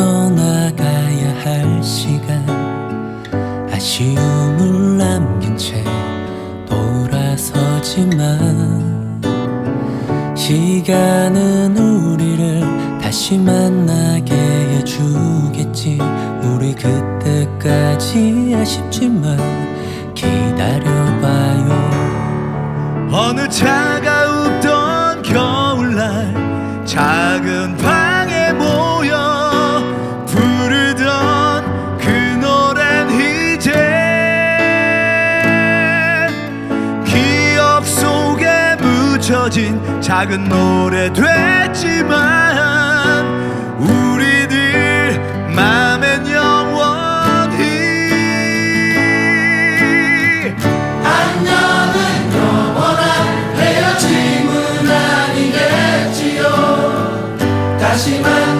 떠나가야 할 시간. 아쉬움을 남긴 채 돌아서지만 시간은 우리를 다시 만나게 해주겠지. 우리 그때까지 아쉽지만 기다려봐 묻혀진 작은 노래 됐지만 우리들 맘엔 영원히 안녕은 영원한 헤어짐은 아니겠지요. 다시 만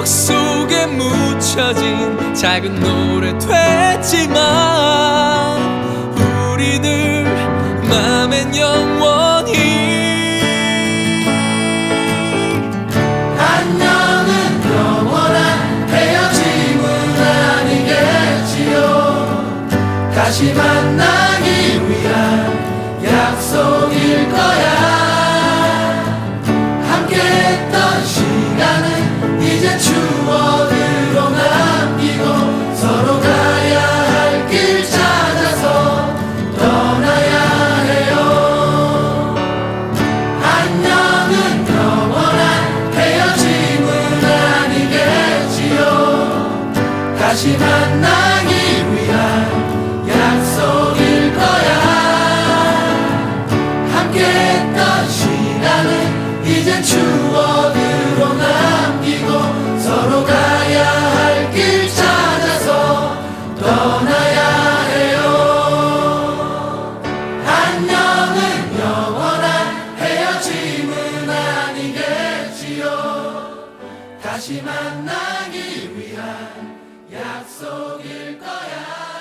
기억 속에 묻혀진 작은 노래 됐지만 우리들 맘엔 영원히 안녕은 영원한 헤어짐은 아니겠지요. 다시 만나 다시 만나기 위한 약속일 거야.